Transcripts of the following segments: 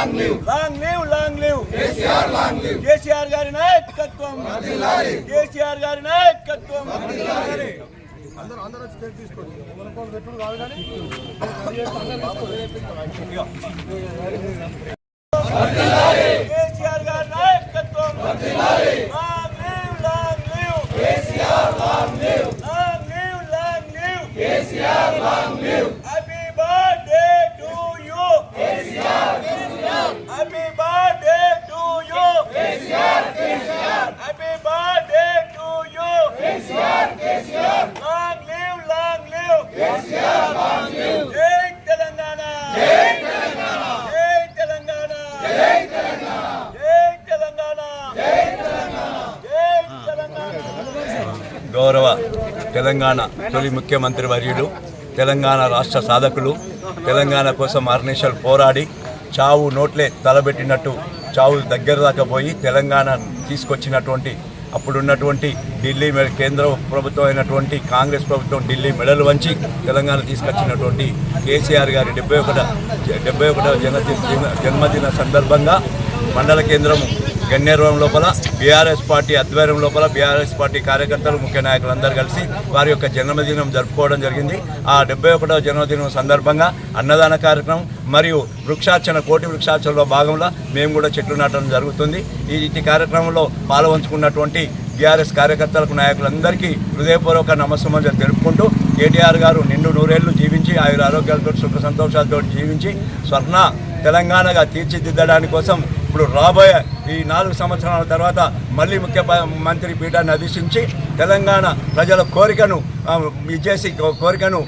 Long live KCR long live long live KCR long live KCR గారి నాయకత్వం. కేసీఆర్ గారి నాయకత్వం. అందరూ అందరూ వచ్చి కేక్ తీసుకోండి. మనకోళ్ళు పెట్టుడు కాదు కానీ కేసీఆర్ గారి నాయకత్వం. Long live long live KCR long live long live long live KCR long long live long live KCR long live జై తెలంగాణ జై తెలంగాణ జై తెలంగాణ జై తెలంగాణ జై తెలంగాణ జై తెలంగాణ గౌరవ తెలంగాణ తొలి ముఖ్యమంత్రి వర్యులు తెలంగాణ రాష్ట్ర సాధకులు తెలంగాణ కోసం అర్నిషల్ పోరాడి చావు నోట్లే తలబెట్టినట్టు చావు దగ్గర దాకా పోయి తెలంగాణ తీసుకొచ్చినటువంటి అప్పుడున్నటువంటి ఢిల్లీ కేంద్ర ప్రభుత్వం అయినటువంటి కాంగ్రెస్ ప్రభుత్వం ఢిల్లీ మెడలు వంచి తెలంగాణ తీసుకొచ్చినటువంటి కేసీఆర్ గారి డెబ్బై ఒకట డెబ్బై ఒకటవ జన్మదిన సందర్భంగా మండల కేంద్రము గన్నేరువం లోపల బీఆర్ఎస్ పార్టీ ఆధ్వర్యం లోపల బీఆర్ఎస్ పార్టీ కార్యకర్తలు ముఖ్య నాయకులు అందరూ కలిసి వారి యొక్క జన్మదినం జరుపుకోవడం జరిగింది. ఆ డెబ్బై ఒకటవ జన్మదినం సందర్భంగా అన్నదాన కార్యక్రమం మరియు వృక్షార్చన కోటి వృక్షార్చనలో భాగంలో మేము కూడా చెట్లు నాటడం జరుగుతుంది. ఈ కార్యక్రమంలో పాల్పంచుకున్నటువంటి బీఆర్ఎస్ కార్యకర్తలకు నాయకులందరికీ హృదయపూర్వక నమస్సుమంజలు తెలుపుకుంటూ కేటీఆర్ గారు నిండు నూరేళ్ళు జీవించి ఆయుర ఆరోగ్యాలతో సుఖ సంతోషాలతో జీవించి స్వర్ణ తెలంగాణగా తీర్చిదిద్దడానికి కోసం ఇప్పుడు రాబోయే ఈ నాలుగు సంవత్సరాల తర్వాత మళ్ళీ ముఖ్య మంత్రి పీఠాన్ని అధిష్టించి తెలంగాణ ప్రజల కోరికను ఇచ్చేసి కోరికను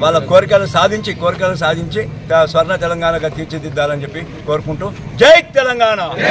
వాళ్ళ కోరికలు సాధించి కోరికలు సాధించి స్వర్ణ తెలంగాణగా తీర్చిదిద్దాలని చెప్పి కోరుకుంటూ జై తెలంగాణ!